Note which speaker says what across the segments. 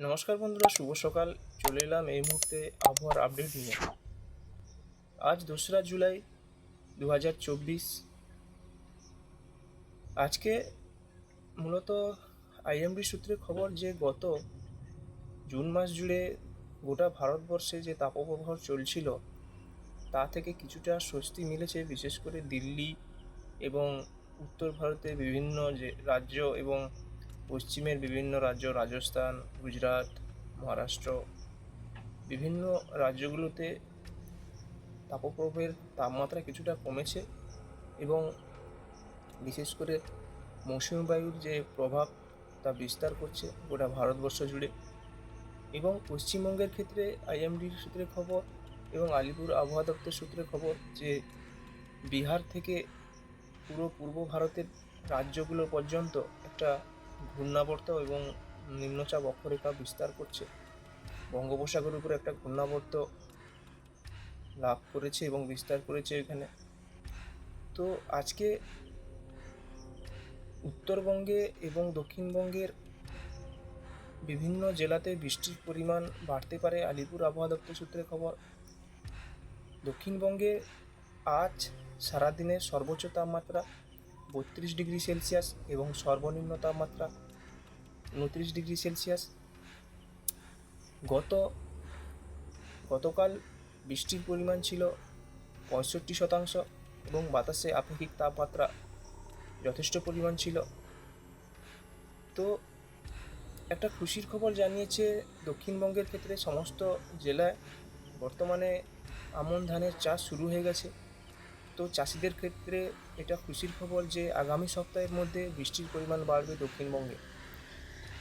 Speaker 1: নমস্কার বন্ধুরা, শুভ সকাল। চলে এলাম এই মুহূর্তে আবহাওয়ার আপডেট নিয়ে। আজ দোসরা জুলাই দু হাজার চব্বিশ। আজকে মূলত আইএমডি সূত্রে খবর যে গত জুন মাস জুড়ে গোটা ভারতবর্ষে যে তাপপ্রবাহ চলছিল, তা থেকে কিছুটা স্বস্তি মিলেছে, বিশেষ করে দিল্লি এবং উত্তর ভারতের বিভিন্ন যে রাজ্য এবং পশ্চিমের বিভিন্ন রাজ্য, রাজস্থান, গুজরাট, মহারাষ্ট্র, বিভিন্ন রাজ্যগুলোতে তাপপ্রবাহের তাপমাত্রা কিছুটা কমেছে এবং বিশেষ করে মৌসুমী বায়ুর যে প্রভাব, তা বিস্তার করছে গোটা ভারতবর্ষ জুড়ে এবং পশ্চিমবঙ্গের ক্ষেত্রে আইএমডির সূত্রে খবর এবং আলিপুর আবহাওয়া দপ্তর সূত্রে খবর যে বিহার থেকে পুরো পূর্ব ভারতের রাজ্যগুলো পর্যন্ত একটা ঘূর্ণাবর্ত এবং নিম্নচাপ অক্ষরেখা বিস্তার করছে। বঙ্গোপসাগরের উপরে একটা ঘূর্ণাবর্ত লাভ করেছে এবং বিস্তার করেছে এখানে। তো আজকে উত্তরবঙ্গে এবং দক্ষিণবঙ্গের বিভিন্ন জেলাতে বৃষ্টির পরিমাণ বাড়তে পারে আলিপুর আবহাওয়া দপ্তর সূত্রে খবর। দক্ষিণবঙ্গে আজ সারাদিনের সর্বোচ্চ তাপমাত্রা বত্রিশ ডিগ্রি সেলসিয়াস এবং সর্বনিম্ন তাপমাত্রা উনত্রিশ ডিগ্রি সেলসিয়াস। গত, গতকাল বৃষ্টির পরিমাণ ছিল পঁয়ষট্টি শতাংশ এবং বাতাসে আপেক্ষিক তাপমাত্রা যথেষ্ট পরিমাণ ছিল। তো একটা খুশির খবর জানিয়েছে দক্ষিণবঙ্গের ক্ষেত্রে সমস্ত জেলায় বর্তমানে আমন ধানের চাষ শুরু হয়ে গেছে। তো চাষিদের ক্ষেত্রে এটা খুশির খবর যে আগামী সপ্তাহের মধ্যে বৃষ্টির পরিমাণ বাড়বে দক্ষিণবঙ্গে।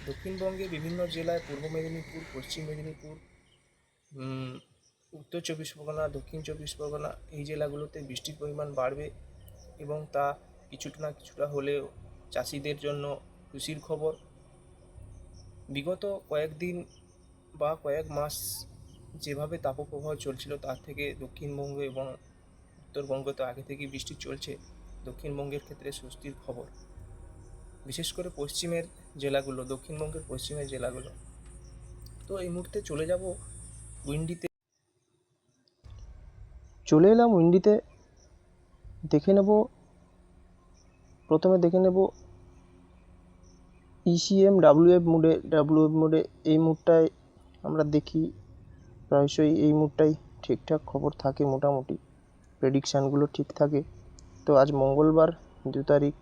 Speaker 1: দক্ষিণবঙ্গে বিভিন্ন জেলায় পূর্ব মেদিনীপুর, পশ্চিম মেদিনীপুর উত্তর চব্বিশ পরগনা, দক্ষিণ চব্বিশ পরগনা এই জেলাগুলোতে বৃষ্টির পরিমাণ বাড়বে এবং তা কিছুটা না কিছুটা হলেও চাষিদের জন্য খুশির খবর। বিগত কয়েকদিন বা কয়েক মাস যেভাবে তাপপ্রবাহ চলছিল তার থেকে দক্ষিণবঙ্গ এবং উত্তরবঙ্গ তো আগে থেকেই বৃষ্টি চলছে, দক্ষিণবঙ্গের ক্ষেত্রে স্বস্তির খবর। বিশেষ করে পশ্চিমের জেলাগুলো, দক্ষিণবঙ্গের পশ্চিমের জেলাগুলো। তো এই মুহূর্তে চলে যাব উইন্ডিতে।
Speaker 2: চলে এলাম উইন্ডিতে। দেখে নেব, প্রথমে দেখে নেব ইসিএম ডাব্লিউএফ মোডে ডাব্লিউএফ মোডে এই মুডটায় আমরা দেখি। প্রায়শই এই মুডটাই ঠিকঠাক খবর থাকে মোটামুটি। প্রেডিকশানগুলো ঠিক থাকে। তো আজ মঙ্গলবার, দু তারিখ।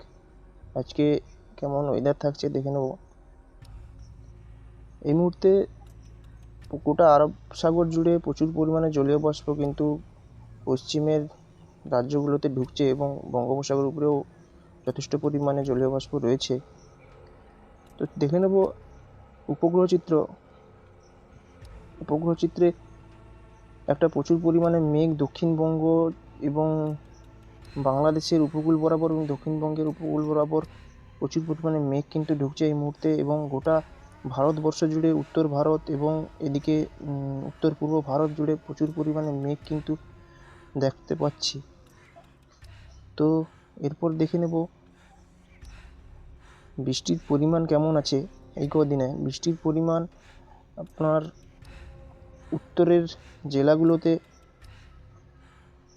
Speaker 2: আজকে কেমন ওয়েদার থাকছে দেখে নেব। এই মুহূর্তে গোটা আরব সাগর জুড়ে প্রচুর পরিমাণে জলীয় বাষ্প কিন্তু পশ্চিমের রাজ্যগুলোতে ঢুকছে এবং বঙ্গোপসাগর উপরেও যথেষ্ট পরিমাণে জলীয় বাষ্প রয়েছে। তো দেখে নেব উপগ্রহ চিত্র। উপগ্রহ চিত্রে একটা প্রচুর পরিমাণে মেঘ দক্ষিণবঙ্গ এবং বাংলাদেশের উপকূল বরাবর এবং দক্ষিণবঙ্গের উপকূল বরাবর প্রচুর পরিমাণে মেঘ কিন্তু ঢুকছে এই মুহূর্তে এবং গোটা ভারতবর্ষ জুড়ে উত্তর ভারত এবং এদিকে উত্তর পূর্ব ভারত জুড়ে প্রচুর পরিমাণে মেঘ কিন্তু দেখতে পাচ্ছি। তো এরপর দেখে নেব বৃষ্টির পরিমাণ কেমন আছে এই কদিনে। বৃষ্টির পরিমাণ আপনার উত্তরের জেলাগুলোতে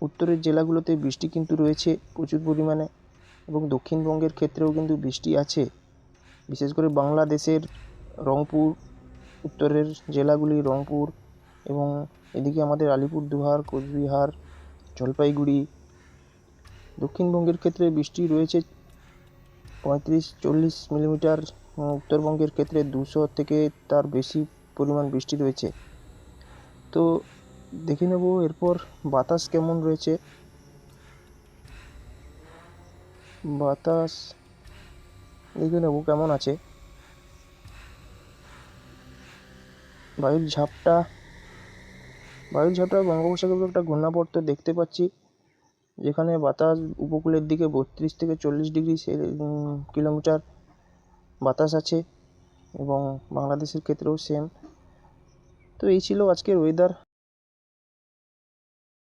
Speaker 2: উত্তরের জেলাগুলোতে বৃষ্টি কিন্তু রয়েছে প্রচুর পরিমাণে এবং দক্ষিণবঙ্গের ক্ষেত্রেও কিন্তু বৃষ্টি আছে। বিশেষ করে বাংলাদেশের রংপুর, উত্তরের জেলাগুলি রংপুর এবং এদিকে আমাদের আলিপুরদুয়ার, কোচবিহার, জলপাইগুড়ি। দক্ষিণবঙ্গের ক্ষেত্রে বৃষ্টি রয়েছে পঁয়ত্রিশ চল্লিশ মিলিমিটার উত্তরবঙ্গের ক্ষেত্রে দুশো থেকে তার বেশি পরিমাণ বৃষ্টি রয়েছে। তো দেখে নেব এরপর বাতাস কেমন রয়েছে। বাতাস, দেখে নেব কেমন আছে। বায়ুর ঝাপটা বায়ুর ঝাপটা বঙ্গোপসাগরে একটা ঘূর্ণাবর্ত দেখতে পাচ্ছি, যেখানে বাতাস উপকূলের দিকে বত্রিশ থেকে চল্লিশ ডিগ্রি কিলোমিটার বাতাস আছে এবং বাংলাদেশের ক্ষেত্রেও সেম তো এই ছিল আজকের ওয়েদার